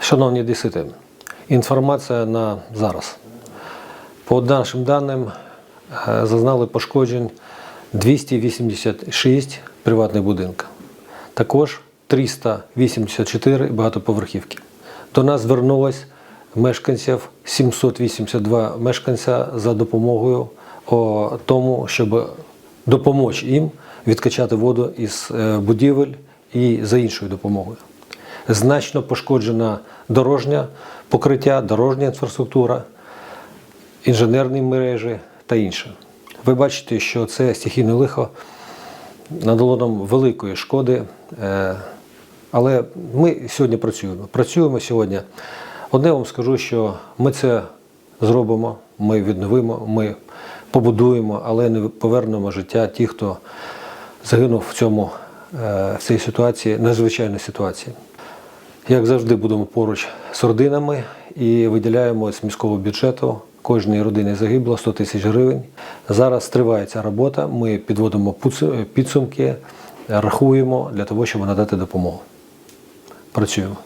Шановні десити, інформація на зараз. По нашим даним, е, зазнали пошкоджень 286 приватних будинків. Також 384 багатоповерхівки. До нас звернулось мешканців 782 мешканця за допомогою тому, щоб допомогти їм відкачати воду із е, будівель і за іншою допомогою. Значно пошкоджена дорожня покриття, дорожня інфраструктура, інженерні мережі та інше. Ви бачите, що це стихійне лихо надало нам великої шкоди. е, Але ми сьогодні працюємо. Працюємо сьогодні. Одне вам скажу, що ми це зробимо, ми відновимо, ми побудуємо, але не повернемо життя тих, хто загинув в цьому е, в цій ситуації, надзвичайній ситуації. Як завжди, будемо поруч з родинами і виділяємо з міського бюджету кожній родині загибло 100 тисяч гривень. Зараз триває ця робота. Ми підводимо підсумки, рахуємо для того, щоб надати допомогу. Працюємо.